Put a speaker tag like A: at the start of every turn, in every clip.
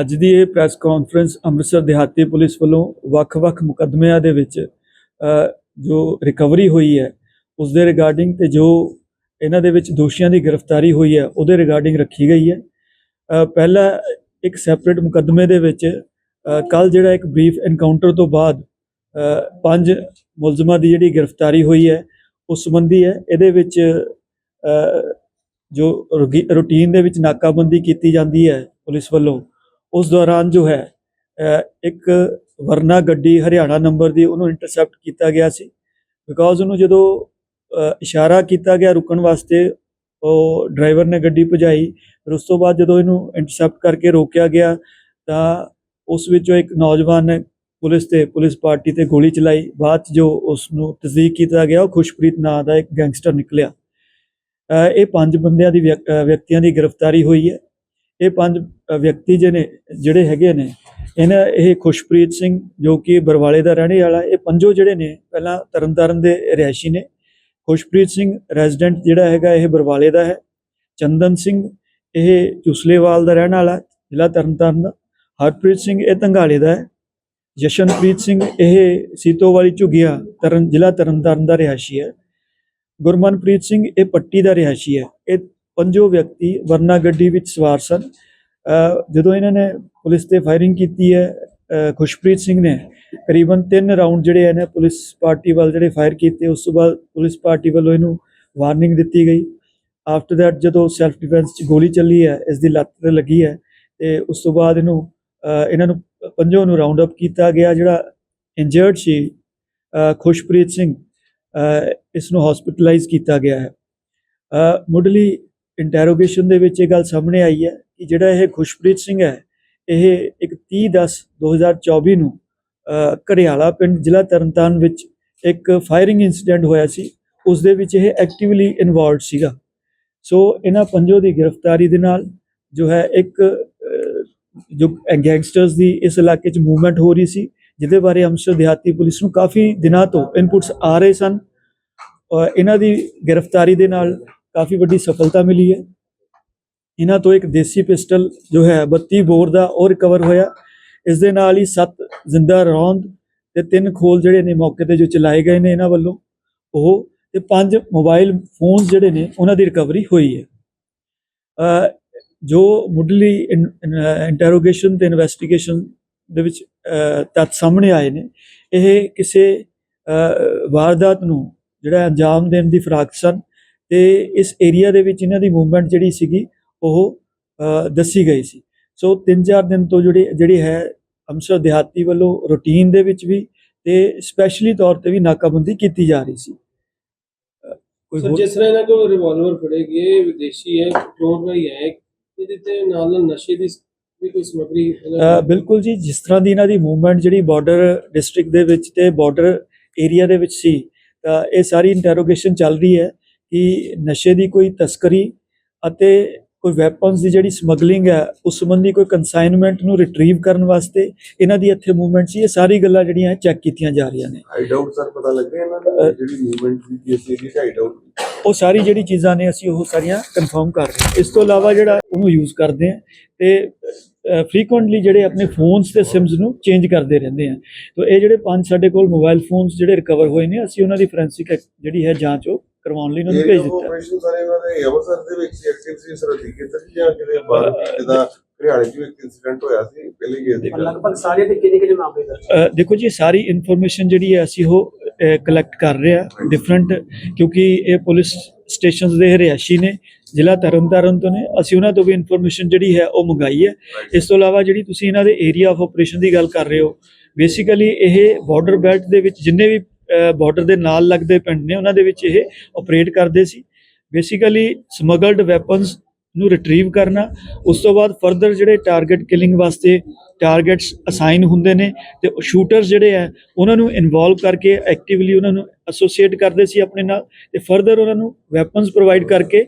A: ਅੱਜ ਦੀ ਇਹ press conference Amritsar ਦਿਹਾਤੀ ਪੁਲਿਸ ਵੱਲੋਂ ਵੱਖ-ਵੱਖ ਮੁਕੱਦਮਿਆਂ ਦੇ ਵਿੱਚ ਜੋ ਰਿਕਵਰੀ ਹੋਈ ਹੈ ਉਸ ਦੇ ਰਿਗਾਰਡਿੰਗ ਤੇ ਜੋ ਇਹਨਾਂ ਦੇ ਵਿੱਚ ਦੋਸ਼ੀਆਂ ਦੀ ਗ੍ਰਿਫਤਾਰੀ ਹੋਈ ਹੈ ਉਹਦੇ ਰਿਗਾਰਡਿੰਗ ਰੱਖੀ ਗਈ ਹੈ। ਅ, ਪਹਿਲਾ ਇੱਕ ਸੈਪਰੇਟ ਮੁਕੱਦਮੇ ਦੇ ਵਿੱਚ ਕੱਲ ਜਿਹੜਾ ਇੱਕ ਬਰੀਫ ਐਨਕਾਊਂਟਰ ਤੋਂ ਬਾਅਦ ਪੰਜ ਮੁਲਜ਼ਮਾਂ ਦੀ ਜਿਹੜੀ ਗ੍ਰਿਫਤਾਰੀ ਹੋਈ ਹੈ ਉਸ ਸੰਬੰਧੀ ਹੈ ਇਹਦੇ ਵਿੱਚ ਅ, ਜੋ ਰੂਟੀਨ ਦੇ ਵਿੱਚ ਨਾਕਾਬੰਦੀ ਕੀਤੀ ਜਾਂਦੀ ਹੈ। ਪੁਲਿਸ ਵੱਲੋਂ। ਉਸ ਦੌਰਾਨ ਜੋ ਹੈ ਇੱਕ ਵਰਨਾ ਗੱਡੀ ਹਰਿਆਣਾ ਨੰਬਰ ਦੀ ਉਹਨੂੰ ਇੰਟਰਸੈਪਟ ਕੀਤਾ ਗਿਆ ਸੀ। ਬਿਕੋਜ਼ ਉਹਨੂੰ ਜਦੋਂ ਇਸ਼ਾਰਾ ਕੀਤਾ ਗਿਆ ਰੁਕਣ ਵਾਸਤੇ, ਉਹ ਡਰਾਈਵਰ ਨੇ ਗੱਡੀ ਭਜਾਈ। ਫਿਰ ਉਸ ਤੋਂ ਬਾਅਦ ਜਦੋਂ ਇਹਨੂੰ ਇੰਟਰਸੈਪਟ ਕਰਕੇ ਰੋਕਿਆ ਗਿਆ, ਤਾਂ ਉਸ ਵਿੱਚੋਂ ਇੱਕ ਨੌਜਵਾਨ ਨੇ ਪੁਲਿਸ ਤੇ, ਪੁਲਿਸ ਪਾਰਟੀ ਤੇ ਗੋਲੀ ਚਲਾਈ। ਬਾਅਦ 'ਚ ਜੋ ਉਸ ਨੂੰ ਤਸਦੀਕ ਕੀਤਾ ਗਿਆ, ਉਹ ਖੁਸ਼ਪ੍ਰੀਤ ਨਾਂ ਦਾ ਇੱਕ ਗੈਂਗਸਟਰ ਨਿਕਲਿਆ। ਇਹ ਪੰਜ ਬੰਦਿਆਂ ਦੀ ਵਿਅਕ- ਵਿਅਕਤੀਆਂ ਦੀ ਗ੍ਰਿਫਤਾਰੀ ਹੋਈ ਹੈ। ਇਹ ਪੰਜ ਅ, ਵਿਅਕਤੀ ਜਿਹਨੇ ਜਿਹੜੇ ਹੈਗੇ ਨੇ ਇਹਨਾਂ ਇਹ ਖੁਸ਼ਪ੍ਰੀਤ ਸਿੰਘ ਜੋ ਕਿ ਬਰਵਾਲੇ ਦਾ ਰਹਿਣੇ ਵਾਲਾ ਇਹ ਪੰਜੋ ਜਿਹੜੇ ਨੇ ਪਹਿਲਾਂ ਤਰਨਤਾਰਨ ਦੇ ਰਿਹਾਇਸ਼ੀ ਨੇ। ਖੁਸ਼ਪ੍ਰੀਤ ਸਿੰਘ ਰੈਜ਼ੀਡੈਂਟ ਜਿਹੜਾ ਹੈਗਾ ਇਹ ਬਰਵਾਲੇ ਦਾ ਹੈ। ਚੰਦਨ ਸਿੰਘ ਇਹ ਚੁਸਲੇਵਾਲ ਦਾ ਰਹਿਣ ਵਾਲਾ ਜ਼ਿਲ੍ਹਾ ਤਰਨਤਾਰਨ ਦਾ। ਹਰਪ੍ਰੀਤ ਸਿੰਘ ਇਹ ਧੰਗਾਲੇ ਦਾ ਹੈ। ਜਸ਼ਨਪ੍ਰੀਤ ਸਿੰਘ ਇਹ ਸੀਤੋ ਵਾਲੀ ਝੁਗੀਆ ਤਰਨ ਜ਼ਿਲ੍ਹਾ ਤਰਨਤਾਰਨ ਦਾ ਰਿਹਾਇਸ਼ੀ ਹੈ। ਗੁਰਮਨਪ੍ਰੀਤ ਸਿੰਘ ਇਹ ਪੱਟੀ ਦਾ ਰਿਹਾਇਸ਼ੀ ਹੈ। ਇਹ ਪੰਜੋ ਵਿਅਕਤੀ ਵਰਨਾ ਗੱਡੀ ਵਿੱਚ ਸਵਾਰ ਸਨ। ਜਦੋਂ ਇਹਨਾਂ ਨੇ ਪੁਲਿਸ ਤੇ ਫਾਇਰਿੰਗ ਕੀਤੀ ਹੈ ਖੁਸ਼ਪ੍ਰੀਤ ਸਿੰਘ ਨੇ ਕਰੀਬਨ 3 ਰਾਉਂਡ ਜਿਹੜੇ ਨੇ ਪੁਲਿਸ ਪਾਰਟੀ ਵੱਲ ਜਿਹੜੇ ਫਾਇਰ ਕੀਤੇ, ਉਸ ਤੋਂ ਬਾਅਦ ਪੁਲਿਸ ਪਾਰਟੀ ਵੱਲੋਂ ਇਹਨੂੰ ਵਾਰਨਿੰਗ ਦਿੱਤੀ ਗਈ। ਆਫਟਰ ਦੈਟ ਜਦੋਂ ਸੈਲਫ ਡਿਫੈਂਸ ਚ ਗੋਲੀ ਚੱਲੀ ਹੈ, ਇਸ ਦੀ ਲੱਤ ਤੇ ਲੱਗੀ ਹੈ ਤੇ ਉਸ ਤੋਂ ਬਾਅਦ ਇਹਨੂੰ ਇਹਨਾਂ ਨੂੰ ਪੰਜੋ ਨੂੰ ਰਾਉਂਡ ਅਪ ਕੀਤਾ ਗਿਆ ਜਿਹੜਾ ਇੰਜਰਡ ਸੀ ਖੁਸ਼ਪ੍ਰੀਤ ਸਿੰਘ ਇਸ ਨੂੰ ਹਸਪੀਟਲਾਈਜ਼ ਕੀਤਾ ਗਿਆ ਹੈ। ਮੁੱਢਲੀ ਇੰਟਰੋਗੇਸ਼ਨ ਦੇ ਵਿੱਚ ਇਹ ਗੱਲ ਸਾਹਮਣੇ ਆਈ ਹੈ ਕਿ ਜਿਹੜਾ ਇਹ ਖੁਸ਼ਪ੍ਰੀਤ ਸਿੰਘ ਹੈ ਇਹ ਇੱਕ 30 10 2024 ਨੂੰ ਅ, ਪਿੰਡ ਜ਼ਿਲ੍ਹਾ ਤਰਨਤਾਰਨ ਵਿੱਚ ਇੱਕ ਫਾਇਰਿੰਗ ਇਨਸੀਡੈਂਟ ਹੋਇਆ ਸੀ। ਉਸ ਦੇ ਵਿੱਚ ਇਹ ਐਕਟਿਵਲੀ ਇਨਵੋਲਵਡ ਸੀਗਾ। ਸੋ ਇਹਨਾਂ ਪੰਜੋ ਦੀ ਗ੍ਰਿਫਤਾਰੀ ਦੇ ਨਾਲ ਜੋ ਹੈ ਇੱਕ ਜੋ ਗੈਂਗਸਟਰਸ ਦੀ ਇਸ ਇਲਾਕੇ 'ਚ ਮੂਵਮੈਂਟ ਹੋ ਰਹੀ ਸੀ ਜਿਹਦੇ ਬਾਰੇ ਅੰਮ੍ਰਿਤਸਰ ਦਿਹਾਤੀ ਪੁਲਿਸ ਨੂੰ ਕਾਫੀ ਦਿਨਾਂ ਤੋਂ ਇਨਪੁਟਸ ਆ ਰਹੇ ਸਨ। ਇਹਨਾਂ ਦੀ ਗ੍ਰਿਫਤਾਰੀ ਦੇ ਨਾਲ ਕਾਫੀ ਵੱਡੀ ਸਫਲਤਾ ਮਿਲੀ ਹੈ। ਇਹਨਾਂ ਤੋਂ ਇੱਕ ਦੇਸੀ ਪਿਸਟਲ ਜੋ ਹੈ 32 ਬੋਰ ਦਾ ਉਹ ਰਿਕਵਰ ਹੋਇਆ। ਇਸ ਦੇ ਨਾਲ ਹੀ 7 ਜ਼ਿੰਦਾ ਰੌਂਦ ਤੇ ਤਿੰਨ ਖੋਲ ਜਿਹੜੇ ਨੇ ਮੌਕੇ ਤੇ ਜੋ ਚਲਾਏ ਗਏ ਨੇ ਇਹਨਾਂ ਵੱਲੋਂ। ਉਹ ਤੇ ਪੰਜ ਮੋਬਾਈਲ ਫੋਨਸ ਜਿਹੜੇ ਨੇ ਉਹਨਾਂ ਦੀ ਰਿਕਵਰੀ ਹੋਈ ਹੈ। ਜੋ ਮੁੱਢਲੀ ਇੰਟਰੋਗੇਸ਼ਨ ਤੇ ਇਨਵੈਸਟੀਗੇਸ਼ਨ ਦੇ ਵਿੱਚ ਅ, ਤੱਥ ਸਾਹਮਣੇ ਆਏ ਨੇ। ਇਹ ਕਿਸੇ ਵਾਰਦਾਤ ਨੂੰ ਜਿਹੜਾ ਅੰਜਾਮ ਦੇਣ ਦੀ ਫਰਾਕ ਸਨ। ਤੇ ਇਸ ਏਰੀਆ ਦੇ ਵਿੱਚ ਇਹਨਾਂ ਦੀ ਮੂਵਮੈਂਟ ਜਿਹੜੀ ਸੀਗੀ ਉਹ ਦੱਸੀ ਗਈ ਸੀ। ਸੋ 3-4 ਦਿਨ ਤੋਂ ਜਿਹੜੀ ਜਿਹੜੀ ਹੈ ਅੰਮ੍ਰਿਤਸਰ ਦਿਹਾਤੀ ਵੱਲੋਂ ਰੂਟੀਨ ਦੇ ਵਿੱਚ ਵੀ ਤੇ ਸਪੈਸ਼ਲੀ ਤੌਰ ਤੇ ਵੀ ਨਾਕਾਬੰਦੀ ਕੀਤੀ ਜਾ ਰਹੀ ਸੀ। ਕੋਈ
B: ਸਰ ਜਿਸ ਤਰ੍ਹਾਂ ਇਹਨਾਂ ਕੋਲ ਰਿਵਾਲਵਰ ਫੜੇ ਗਏ ਵਿਦੇਸ਼ੀ ਹੈ ਪੈਟਰੋਲ ਰਾਈ ਹੈ ਇਹਦੇ ਤੇ ਨਾਲ ਨਾਲ ਨਸ਼ੇ ਦੀ ਵੀ ਕੋਈ ਸਮਗਰੀ
A: ਬਿਲਕੁਲ ਜੀ ਜਿਸ ਤਰ੍ਹਾਂ ਦੀ ਇਹਨਾਂ ਦੀ ਮੂਵਮੈਂਟ ਜਿਹੜੀ ਬਾਰਡਰ ਡਿਸਟ੍ਰਿਕਟ ਦੇ ਵਿੱਚ ਤੇ ਬਾਰਡਰ ਏਰੀਆ ਦੇ ਵਿੱਚ ਸੀ ਤਾਂ ਇਹ ਸਾਰੀ ਇੰਟਰੋਗੇਸ਼ਨ ਚੱਲ ਰਹੀ ਹੈ। ਕਿ ਨਸ਼ੇ ਦੀ ਕੋਈ ਤਸਕਰੀ ਅਤੇ ਕੋਈ ਵੈਪਨਸ ਦੀ ਜਿਹੜੀ ਸਮਗਲਿੰਗ ਹੈ ਉਸ ਸੰਬੰਧੀ ਕੋਈ ਕਨਸਾਈਨਮੈਂਟ ਨੂੰ ਰਿਟਰੀਵ ਕਰਨ ਵਾਸਤੇ ਇਹਨਾਂ ਦੀ ਇੱਥੇ ਮੂਵਮੈਂਟ ਸੀ ਇਹ ਸਾਰੀ ਗੱਲਾਂ ਜਿਹੜੀਆਂ ਚੈੱਕ ਕੀਤੀਆਂ ਜਾ ਰਹੀਆਂ ਨੇ।
C: ਹਾਈਡ ਆਊਟ ਸਰ ਪਤਾ ਲੱਗਿਆ ਇਹਨਾਂ ਦਾ ਜਿਹੜੀ ਮੂਵਮੈਂਟ ਸੀ ਏਰੀਆ ਚ ਹਾਈਡ ਆਊਟ
A: ਉਹ ਸਾਰੀ ਜਿਹੜੀ ਚੀਜ਼ਾਂ ਨੇ ਅਸੀਂ ਉਹ ਸਾਰੀਆਂ ਕਨਫਰਮ ਕਰ ਰਹੇ ਹਾਂ। ਇਸ ਤੋਂ ਇਲਾਵਾ ਜਿਹੜਾ ਉਹਨੂੰ ਯੂਜ਼ ਕਰਦੇ ਆ ਤੇ ਫ੍ਰੀਕੁਐਂਟਲੀ ਜਿਹੜੇ ਆਪਣੇ ਫੋਨਸ ਤੇ ਸਿਮਸ ਨੂੰ ਚੇਂਜ ਕਰਦੇ ਰਹਿੰਦੇ ਆ ਤਾਂ ਇਹ ਜਿਹੜੇ ਪੰਜ ਸਾਡੇ ਕੋਲ ਮੋਬਾਈਲ ਫੋਨਸ ਜਿਹੜੇ ਰਿਕਵਰ ਹੋਏ ਨੇ ਅਸੀਂ ਉਹਨਾਂ ਦੀ ਫੋਰੈਂਸਿਕ ਜਿਹੜੀ ਹੈ ਜਾਂਚ ਉਹ ਕਰਵਾਉਣ ਲਈ ਉਹਨਾਂ ਨੂੰ ਭੇਜ ਦਿੱਤਾ।
C: ਆਪਰੇਸ਼ਨ ਸਾਰੇ ਇਹਨਾਂ ਦੇ ਅੰਮ੍ਰਿਤਸਰ ਦੇ ਵਿੱਚ ਐਕਟਿਵ ਸੀ ਸਰਦੀ ਕਿਤੇ ਜਾਂ ਕਿਤੇ ਬਾਹਰ ਜਿਹਦਾ ਹਰਿਆਣੇ ਚ ਵੀ ਇੱਕ ਇਨਸੀਡੈਂਟ ਹੋਇਆ ਸੀ ਪਹਿਲੇ ਗਏ ਸੀ
B: ਲਗਭਗ ਸਾਰੇ ਦੇ ਕਿਹਦੇ ਕਿਹਦੇ ਮਾਮਲੇ ਦਾ
A: ਅ, ਦੇਖੋ ਜੀ ਸਾਰੀ ਇਨਫੋਰਮੇਸ਼ਨ ਜਿਹੜੀ ਹੈ ਅਸੀਂ ਉਹ ਕਲੈਕਟ ਕਰ ਰਹੇ ਆ ਡਿਫਰੈਂਟ ਕਿਉਂਕਿ ਇਹ ਪੁਲਿਸ ਸਟੇਸ਼ਨਸ ਦੇ ਰਿਹਾਇਸ਼ੀ ਨੇ ਜ਼ਿਲ੍ਹਾ ਤਰਨਤਾਰਨ ਤੋਂ ਨੇ ਅਸੀਂ ਉਹਨਾਂ ਤੋਂ ਵੀ ਇਨਫੋਰਮੇਸ਼ਨ ਜਿਹੜੀ ਹੈ ਉਹ ਮੰਗਾਈ ਹੈ। ਇਸ ਤੋਂ ਇਲਾਵਾ ਜਿਹੜੀ ਤੁਸੀਂ ਇਹਨਾਂ ਦੇ ਏਰੀਆ ਆਫ ਆਪਰੇਸ਼ਨ ਦੀ ਗੱਲ ਕਰ ਰਹੇ ਹੋ ਬੇਸਿਕਲੀ ਇਹ ਬਾਰਡਰ ਬੈਲਟ ਦੇ ਵਿੱਚ ਜਿੰਨੇ ਵੀ ਬਾਰਡਰ ਦੇ ਨਾਲ ਲੱਗਦੇ ਪਿੰਡ ਨੇ, ਉਹਨਾਂ ਦੇ ਵਿੱਚ ਇਹ ਆਪਰੇਟ ਕਰਦੇ ਸੀ। ਬੇਸਿਕਲੀ ਸਮਗਲਡ ਵੈਪਨਸ ਨੂੰ ਰਿਟਰੀਵ ਕਰਨਾ, ਉਸ ਤੋਂ ਬਾਅਦ ਫਰਦਰ ਜਿਹੜੇ ਟਾਰਗੇਟ ਕਿਲਿੰਗ ਵਾਸਤੇ ਟਾਰਗੇਟਸ ਅਸਾਈਨ ਹੁੰਦੇ ਨੇ ਤੇ ਸ਼ੂਟਰਸ ਜਿਹੜੇ ਆ, ਉਹਨਾਂ ਨੂੰ ਇਨਵੋਲਵ ਕਰਕੇ ਐਕਟਿਵਲੀ ਉਹਨਾਂ ਨੂੰ ਐਸੋਸੀਏਟ ਕਰਦੇ ਸੀ ਆਪਣੇ ਨਾਲ ਤੇ ਫਰਦਰ ਉਹਨਾਂ ਨੂੰ ਵੈਪਨਸ ਪ੍ਰੋਵਾਈਡ ਕਰਕੇ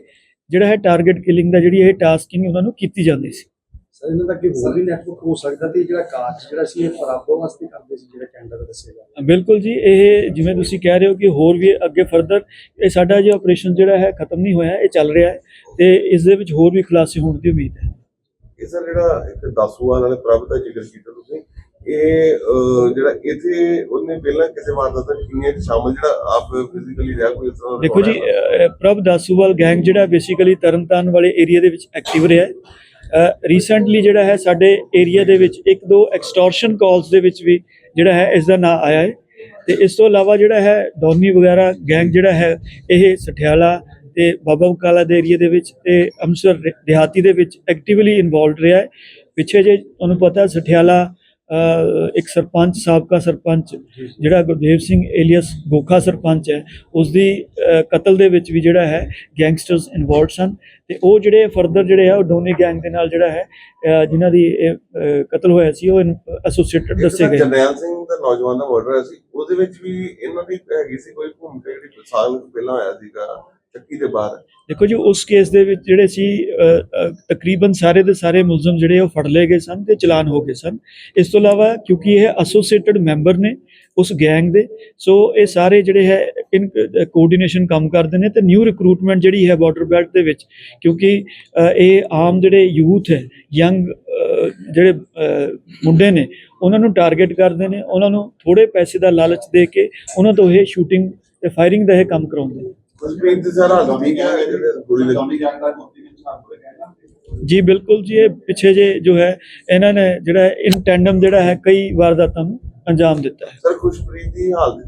A: ਜਿਹੜਾ ਹੈ ਟਾਰਗੇਟ ਕਿਲਿੰਗ ਦਾ ਜਿਹੜੀ ਇਹ ਟਾਸਕਿੰਗ ਉਹਨਾਂ ਨੂੰ ਕੀਤੀ ਜਾਂਦੀ ਸੀ।
D: ਸਰ ਇਹਨਾਂ ਦਾ ਕੀ ਹੋਰ ਵੀ ਨੈਟਵਰਕ ਹੋ ਸਕਦਾ ਤੇ ਜਿਹੜਾ ਕਾਰਜ ਜਿਹੜਾ ਸੀ ਇਹ ਖਰਾਬੋ ਵਾਸਤੇ ਕਰਦੇ ਸੀ ਜਿਹੜਾ ਕੈਨੇਡਾ ਦਾ ਦੱਸੇਗਾ
A: ਬਿਲਕੁਲ ਜੀ ਇਹ ਜਿਵੇਂ ਤੁਸੀਂ ਕਹਿ ਰਹੇ ਹੋ ਕਿ ਹੋਰ ਵੀ ਅੱਗੇ ਫਰਦਰ ਇਹ ਸਾਡਾ ਜੇ ਆਪਰੇਸ਼ਨ ਜਿਹੜਾ ਹੈ ਖਤਮ ਨਹੀਂ ਹੋਇਆ ਇਹ ਚੱਲ ਰਿਹਾ ਹੈ ਤੇ ਇਸ ਦੇ ਵਿੱਚ ਹੋਰ ਵੀ ਖੁਲਾਸੇ ਹੋਣ ਦੀ ਉਮੀਦ ਹੈ।
C: ਇਹ ਸਰ ਜਿਹੜਾ ਇੱਕ ਦਸੂਆ ਨਾਲੇ ਪ੍ਰਭ ਦਾ ਜ਼ਿਕਰ ਕੀਤਾ ਤੁਸੀਂ ਇਹ ਜਿਹੜਾ ਇੱਥੇ ਉਹਨੇ ਪਹਿਲਾਂ ਕਿਸੇ ਵਾਰਦਾਤਾਂ ਚ ਸ਼ਾਮਲ ਜਿਹੜਾ ਆਪ ਫਿਜ਼ੀਕਲੀ ਰਿਹਾ ਕੋਈ ਇਸ ਤਰ੍ਹਾਂ
A: ਦੇਖੋ ਜੀ ਪ੍ਰਭ ਦਾਸੂਵਾਲ ਗੈਂਗ ਜਿਹੜਾ ਬੇਸਿਕਲੀ ਤਰਨਤਾਰਨ ਵਾਲੇ ਏਰੀਆ ਦੇ ਵਿੱਚ ਐਕਟਿਵ ਰਿਹਾ ਹੈ। ਰੀਸੈਂਟਲੀ ਜਿਹੜਾ ਹੈ ਸਾਡੇ ਏਰੀਆ ਦੇ ਵਿੱਚ ਇੱਕ ਦੋ ਐਕਸਟੋਰਸ਼ਨ ਕਾਲਸ ਦੇ ਵਿੱਚ ਵੀ ਜਿਹੜਾ ਹੈ ਇਸ ਦਾ ਨਾਂ ਆਇਆ ਹੈ। ਤੇ ਇਸ ਤੋਂ ਇਲਾਵਾ ਜਿਹੜਾ ਹੈ ਡੋਨੀ ਵਗੈਰਾ ਗੈਂਗ ਜਿਹੜਾ ਹੈ, ਇਹ ਸਠਿਆਲਾ ਤੇ ਬਾਬਾ ਬਕਾਲਾ ਦੇ ਏਰੀਆ ਦੇ ਵਿੱਚ ਤੇ ਅੰਮ੍ਰਿਤਸਰ ਦਿਹਾਤੀ ਦੇ ਵਿੱਚ ਐਕਟਿਵਲੀ ਇਨਵੋਲਵਡ ਰਿਹਾ ਹੈ। ਪਿੱਛੇ ਜੇ ਤੁਹਾਨੂੰ ਪਤਾ ਸਠਿਆਲਾ ਇੱਕ ਸਰਪੰਚ ਸਾਬਕਾ ਸਰਪੰਚ ਜਿਹੜਾ ਗੁਰਦੇਵ ਸਿੰਘ ਏਲੀਅਸ ਗੋਖਾ ਸਰਪੰਚ ਹੈ ਉਸ ਦੀ ਕਤਲ ਦੇ ਵਿੱਚ ਵੀ ਜਿਹੜਾ ਹੈ ਗੈਂਗਸਟਰਸ ਇਨਵੋਲਡ ਸਨ ਤੇ ਉਹ ਜਿਹੜੇ ਫਰਦਰ ਜਿਹੜੇ ਆ ਉਹ ਡੋਨੀ ਗੈਂਗ ਦੇ ਨਾਲ ਜਿਹੜਾ ਹੈ ਜਿਨ੍ਹਾਂ ਦੀ ਕਤਲ ਹੋਇਆ ਸੀ ਉਹ ਐਸੋਸੀਏਟਡ ਦੱਸੇ ਗਏ।
C: ਜਰਨੈਲ ਸਿੰਘ ਦਾ ਨੌਜਵਾਨ ਦਾ ਮਰਡਰ ਸੀ ਉਹਦੇ ਵਿੱਚ ਵੀ ਇਹਨਾਂ ਦੀ ਹੈਗੀ ਸੀ ਕੋਈ ਭੂਮਿਕਾ ਜਿਹੜੀ ਸਾਲ ਪਹਿਲਾਂ ਹੋਇਆ ਸੀਗਾ। ਚੱਕੀ ਦੇ ਬਾਹਰ।
A: ਦੇਖੋ ਜੀ, ਉਸ ਕੇਸ ਦੇ ਵਿੱਚ ਜਿਹੜੇ ਸੀ ਤਕਰੀਬਨ ਸਾਰੇ ਦੇ ਸਾਰੇ ਮੁਲਜ਼ਮ ਜਿਹੜੇ ਉਹ ਫੜ ਲਏ ਗਏ ਸਨ ਤੇ ਚਲਾਨ ਹੋ ਗਏ ਸਨ। ਇਸ ਤੋਂ ਇਲਾਵਾ ਕਿਉਂਕਿ ਇਹ ਐਸੋਸੀਏਟਡ ਮੈਂਬਰ ਨੇ ਉਸ ਗੈਂਗ ਦੇ, ਸੋ ਇਹ ਸਾਰੇ ਜਿਹੜੇ ਹੈ ਇਨ ਕੋਆਰਡੀਨੇਸ਼ਨ ਕੰਮ ਕਰਦੇ ਨੇ ਤੇ ਨਿਊ ਰਿਕਰੂਟਮੈਂਟ ਜਿਹੜੀ ਹੈ ਬਾਰਡਰ ਬੈਲਟ ਦੇ ਵਿੱਚ, ਕਿਉਂਕਿ ਇਹ ਆਮ ਜਿਹੜੇ ਯੂਥ ਹੈ ਯੰਗ ਜਿਹੜੇ ਮੁੰਡੇ ਨੇ, ਉਹਨਾਂ ਨੂੰ ਟਾਰਗੇਟ ਕਰਦੇ ਨੇ, ਉਹਨਾਂ ਨੂੰ ਥੋੜੇ ਪੈਸੇ ਦਾ ਲਾਲਚ ਦੇ ਕੇ ਉਹਨਾਂ ਤੋਂ ਇਹ ਸ਼ੂਟਿੰਗ ਤੇ ਫਾਇਰਿੰਗ ਦਾ ਇਹ ਕੰਮ ਕਰਾਉਂਦੇ ਨੇ।
C: ਮਸਪ੍ਰੀਤ ਦੇ ਸਾਰਾ ਹਾਲ ਠੀਕ ਹੈ ਜਿਹੜੇ ਗੋਲੀ ਲੱਗੀ।
A: ਜੀ ਬਿਲਕੁਲ ਜੀ ਇਹ ਪਿੱਛੇ ਜੇ ਜੋ ਹੈ ਇਹਨਾਂ ਨੇ ਜਿਹੜਾ ਇਨ ਟੈਂਡਮ ਜਿਹੜਾ ਹੈ ਕਈ ਵਾਰਦਾਤਾਂ ਨੂੰ ਅੰਜਾਮ ਦਿੱਤਾ ਹੈ।
C: ਸਰ ਖੁਸ਼ਪ੍ਰੀਤ ਦੀ ਹਾਲਤ